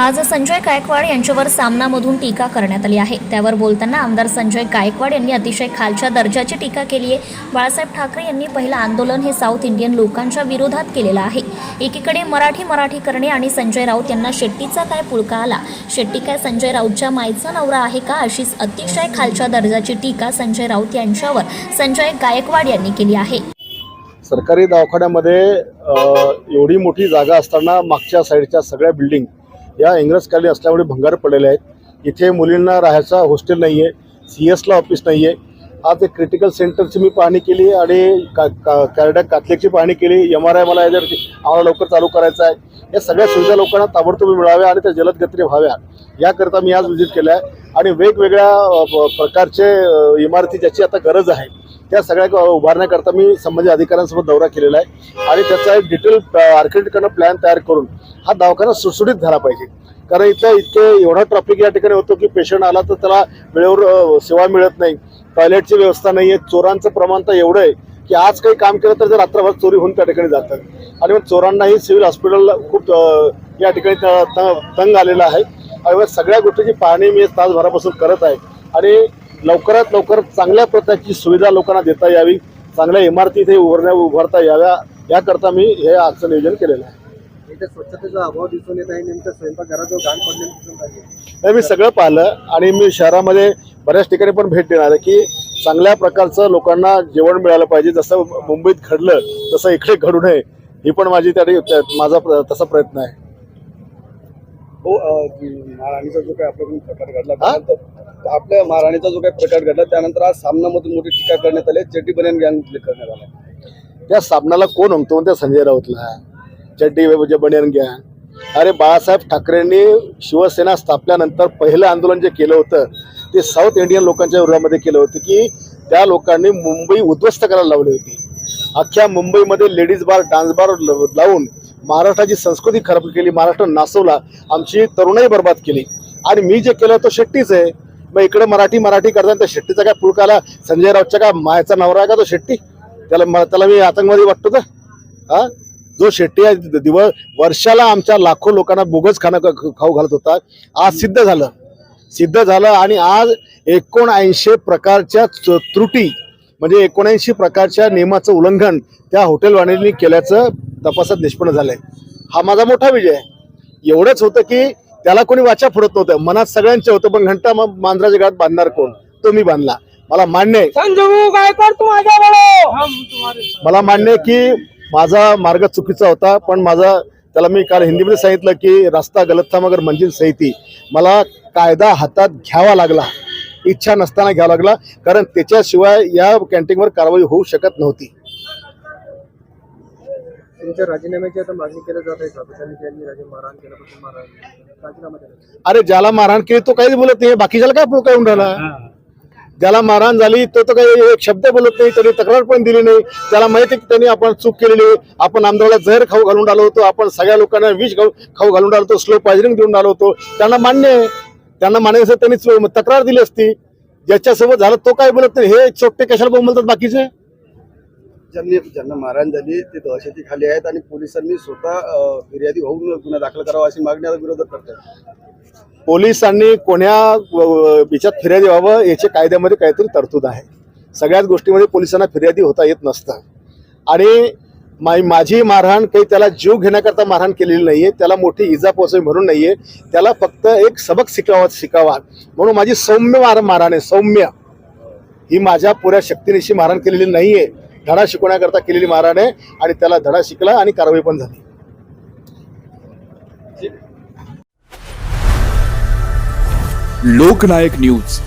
आज संजय गायकवाड यांच्यावर सामनामधून टीका करण्यात आली आहे. त्यावर बोलताना आमदार संजय गायकवाड यांनी अतिशय खालच्या दर्जाची टीका केली आहे. बाळासाहेब ठाकरे यांनी पहिलं आंदोलन हे साऊथ इंडियन लोकांच्या विरोधात केलेलं आहे. एकीकडे मराठी मराठी करणे आणि संजय राऊत यांना शेट्टीचा काय पुळका आला? शेट्टी काय संजय राऊतच्या मायचा नवरा आहे का? अशीच अतिशय खालच्या दर्जाची टीका संजय राऊत यांच्यावर संजय गायकवाड यांनी केली आहे. सरकारी दवाखान्यामध्ये एवढी मोठी जागा असताना मागच्या साईडच्या सगळ्या बिल्डिंग या इंग्रजकालीन असल्यामुळे भंगार पडलेले आहेत. इथे मुलींना राहायचा हॉस्टेल नाही आहे सी एसला ऑफिस नाही आहे आज एक क्रिटिकल सेंटरची मी पाहणी केली आणि का का कॅरडॅक काथलेकची पाहणी केली. एम आर आय मला याच्यावर आम्हाला लवकर चालू करायचं आहे. या सगळ्या सुविधा लोकांना ताबडतोब मिळाव्या आणि त्या जलद गतीने व्हाव्या. याकरता मी आज व्हिजिट केलं आहे. आणि वेगवेगळ्या प- प्रकारचे इमारती ज्याची आता गरज आहे त्या सगळ्या उभारण्याकरता मी संबंधित अधिकाऱ्यांसोबत दौरा केलेला आहे. आणि त्याचा एक डिटेल आर्किटेक्टकडनं प्लॅन तयार करून हा दवाखाना सुटसुटीत झाला पाहिजे. कारण इथं इतके एवढा ट्रॅफिक या ठिकाणी होतो की पेशंट आला तर त्याला वेळेवर सेवा मिळत नाही. टॉयलेटची व्यवस्था नाही आहे चोरांचं प्रमाण तर एवढं आहे की आज काही काम केलं तर ते रात्रभर चोरी होऊन त्या ठिकाणी जातात. आणि मग चोरांनाही सिव्हिल हॉस्पिटल खूप या ठिकाणी तंग आलेला आहे. आणि सगळ्या गोष्टीची पाहणी मी तासभरापासून करत आहे. आणि लवकरात लवकर चांगल्या प्रकारची सुविधा लोकांना देता यावी चांगल्या इमारती इथे उभारण्या उभारता याव्या याकरता मी हे आजचं नियोजन केलेलं आहे. स्वच्छतेचा अभाव दिसून येत आहे. नेमकं स्वयंपाकघराजवळ घाण पडलेली नाही मी सगळं पाहिलं. आणि मी शहरामध्ये बऱ्याच ठिकाणी पण भेट देणार आहे की चांगल्या प्रकारचं लोकांना जेवण मिळालं पाहिजे. जसं मुंबईत घडलं तसं इकडे घडू नये. ही पण माझी त्या माझा तसा प्रयत्न आहे. हो महाराणीचा जो काही आपल्याकडून प्रकार घडला आपल्या महाराणीचा जो काही प्रकार घडला त्यानंतर आज सामनामधून मोठी टीका करण्यात आली. चड्डी बनियान गँग करण्यात आला. त्या साबणाला कोण म्हणतो त्या संजय राऊतला. चड्डी म्हणजे बनियान घ्या अरे बाळासाहेब ठाकरेंनी शिवसेना स्थापल्यानंतर पहिलं आंदोलन जे केलं होतं ते साऊथ इंडियन लोकांच्या विरोधामध्ये केलं होतं की त्या लोकांनी मुंबई उद्ध्वस्त करायला लावली होती. अख्ख्या मुंबईमध्ये लेडीज बार डान्स बार लावून महाराष्ट्राची संस्कृती खराब केली महाराष्ट्र नासवला आमची तरुणाई बर्बाद केली. आणि मी जे केलं तो शेट्टीच आहे. मग इकडे मराठी मराठी करताना त्या शेट्टीचा काय पुळकाला संजय राऊतच्या काय मायाचा नवरा आहे का तो शेट्टी? त्याला म- त्याला मी आतंकवादी वाटतो का हा? जो शेट्टी आहे दिवस वर्षाला आमच्या लाखो लोकांना बोगस खाणं ख- खाऊ घालत होता. आज सिद्ध झालं. सिद्ध झालं आणि आज एकोणऐंशी प्रकारच्या च- त्रुटी म्हणजे एकोणऐंशी प्रकारच्या नियमाचं उल्लंघन त्या हॉटेलवाल्यांनी केल्याचं तपासात निष्पन्न झालंय. हा माझा मोठा विजय आहे. एवढंच होतं की त्याला कोणी वाचा फोडत नव्हतं. मनात सगळ्यांचे होतं पण घंटा मग मांजराच्या बांधणार कोण? तो मी बांधला. मला मान्य आहे. मला मान्य आहे की माझा मार्ग चुकीचा होता पण माझा त्याला मी काल हिंदीमध्ये सांगितलं की रस्ता गलत था मगर मंजिल सही थी. मला कायदा हातात घ्यावा लागला. इच्छा नसताना घ्यावा लागला. कारण त्याच्याशिवाय या कॅन्टीनवर कारवाई होऊ शकत नव्हती. तुमच्या राजीनाम्याची आता मागणी केली जात आहे सातत्याने त्यांनी राजे मारहाण केल्यापासून मारहाण राजीनामा दिला. अरे ज्याला मारहाण केली तो काहीच बोलत नाही. बाकीच्याला काय येऊन राहिला? ज्याला मारहाण झाली तो तर काही एक शब्द बोलत नाही त्यांनी तक्रार पण दिली नाही. त्याला माहिती की त्यांनी आपण चूक केलेली आहे. आपण आमदाराला जहर खाऊ घालून आलो होतो. आपण सगळ्या लोकांना विष खाऊ खाऊ घालून आलो होतो. स्लो पॉइझनिंग देऊन आलो होतो. त्यांना मान्य आहे. त्यांना मान्य त्यांनी तक्रार दिली असती. ज्याच्यासोबत झालं तो काय बोलत नाही. हे चोट्टे कशाला बोलतात बाकीचे? ज्यांनी ज्यांना मारहाण झाली ते दहशती खाली आहेत आणि पोलिसांनी स्वतः फिर्यादी होऊन गुन्हा दाखल करावा अशी मागणी आता विरोधक करतात. पोलिसांनी कोण्या याच्यात फिर्यादी व्हावं याच्या कायद्यामध्ये काहीतरी तरतूद आहे. सगळ्याच गोष्टीमध्ये पोलिसांना फिर्यादी होता येत नसतं. आणि माझी मारहाण काही त्याला जीव घेण्याकरता मारहाण केलेली नाहीये. त्याला मोठी इजा पोहोचावी म्हणून नाहीये. त्याला फक्त एक सबक शिकावा शिकावा. म्हणून माझी सौम्य मार मारहाण आहे. सौम्य. ही माझ्या पुऱ्या शक्तीनिशी मारहाण केलेली नाहीये. धडा शिकवण्याकरता केलेली मारहाण आहे आणि त्याला धडा शिकला आणि कारवाई पण झाली. लोकनायक न्यूज.